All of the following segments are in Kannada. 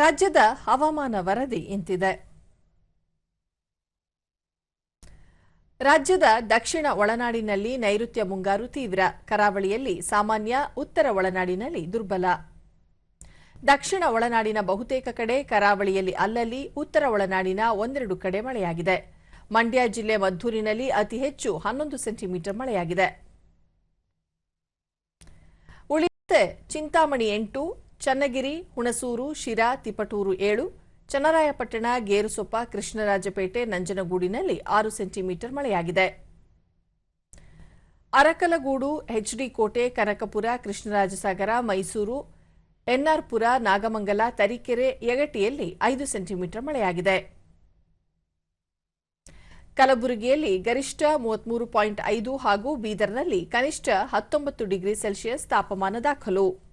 ರಾಜ್ಯದ ಹವಾಮಾನ ವರದಿ ಇಂತಿದೆ. ರಾಜ್ಯದ ದಕ್ಷಿಣ ಒಳನಾಡಿನಲ್ಲಿ ನೈಋತ್ಯ ಮುಂಗಾರು ತೀವ್ರ, ಕರಾವಳಿಯಲ್ಲಿ ಸಾಮಾನ್ಯ, ಉತ್ತರ ಒಳನಾಡಿನಲ್ಲಿ ದುರ್ಬಲ. ದಕ್ಷಿಣ ಒಳನಾಡಿನ ಬಹುತೇಕ ಕಡೆ ಕರಾವಳಿಯಲ್ಲಿ ಅಲ್ಲಲ್ಲಿ, ಉತ್ತರ ಒಳನಾಡಿನ ಒಂದೆರಡು ಕಡೆ ಮಳೆಯಾಗಿದೆ. ಮಂಡ್ಯ ಜಿಲ್ಲೆ ಮದ್ದೂರಿನಲ್ಲಿ ಅತಿ ಹೆಚ್ಚು ಹನ್ನೊಂದು ಸೆಂಟಿಮೀಟರ್ ಮಳೆಯಾಗಿದೆ. ಉಳಿದಂತೆ ಚಿಂತಾಮಣಿ ಎಂಟು ಚನ್ನಗಿರಿ, ಹುಣಸೂರು, ಶಿರಾ, ತಿಪಟೂರು ಏಳು, ಚನ್ನರಾಯಪಟ್ಟಣ, ಗೇರುಸೊಪ್ಪ, ಕೃಷ್ಣರಾಜಪೇಟೆ, ನಂಜನಗೂಡಿನಲ್ಲಿ ಆರು ಸೆಂಟಿಮೀಟರ್ ಮಳೆಯಾಗಿದೆ. ಅರಕಲಗೂಡು ಹೆಚ್ಡಿ ಕೋಟೆ, ಕನಕಪುರ, ಕೃಷ್ಣರಾಜಸಾಗರ, ಮೈಸೂರು, ಎನ್ಆರ್ಪುರ, ನಾಗಮಂಗಲ, ತರೀಕೆರೆ, ಯಗಟಿಯಲ್ಲಿ ಐದು ಸೆಂಟಿಮೀಟರ್ ಮಳೆಯಾಗಿದೆ. ಕಲಬುರಗಿಯಲ್ಲಿ ಗರಿಷ್ಠ ಮೂವತ್ಮೂರು ಪಾಯಿಂಟ್ ಐದು ಹಾಗೂ ಬೀದರ್ನಲ್ಲಿ ಕನಿಷ್ಠ ಹತ್ತೊಂಬತ್ತು ಡಿಗ್ರಿ ಸೆಲ್ಸಿಯಸ್ ತಾಪಮಾನ ದಾಖಲು.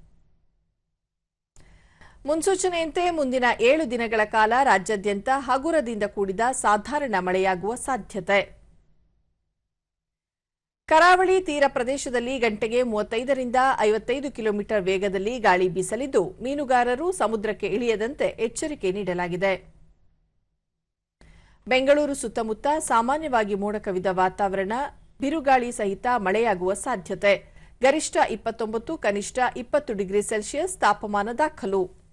ಮುನ್ಸೂಚನೆಯಂತೆ ಮುಂದಿನ ಏಳು ದಿನಗಳ ಕಾಲ ರಾಜ್ಯಾದ್ಯಂತ ಹಗುರದಿಂದ ಕೂಡಿದ ಸಾಧಾರಣ ಮಳೆಯಾಗುವ ಸಾಧ್ಯತೆ. ಕರಾವಳಿ ತೀರ ಪ್ರದೇಶದಲ್ಲಿ ಗಂಟೆಗೆ ಮೂವತ್ತೈದರಿಂದ ಐವತ್ತೈದು ಕಿಲೋಮೀಟರ್ ವೇಗದಲ್ಲಿ ಗಾಳಿ ಬೀಸಲಿದ್ದು, ಮೀನುಗಾರರು ಸಮುದ್ರಕ್ಕೆ ಇಳಿಯದಂತೆ ಎಚ್ಚರಿಕೆ ನೀಡಲಾಗಿದೆ. ಬೆಂಗಳೂರು ಸುತ್ತಮುತ್ತ ಸಾಮಾನ್ಯವಾಗಿ ಮೋಡ ಕವಿದ ವಾತಾವರಣ, ಬಿರುಗಾಳಿ ಸಹಿತ ಮಳೆಯಾಗುವ ಸಾಧ್ಯತೆ. ಗರಿಷ್ಠ ಇಪ್ಪತ್ತೊಂಬತ್ತು, ಕನಿಷ್ಠ ಇಪ್ಪತ್ತು ಡಿಗ್ರಿ ಸೆಲ್ಸಿಯಸ್ ತಾಪಮಾನ ದಾಖಲು.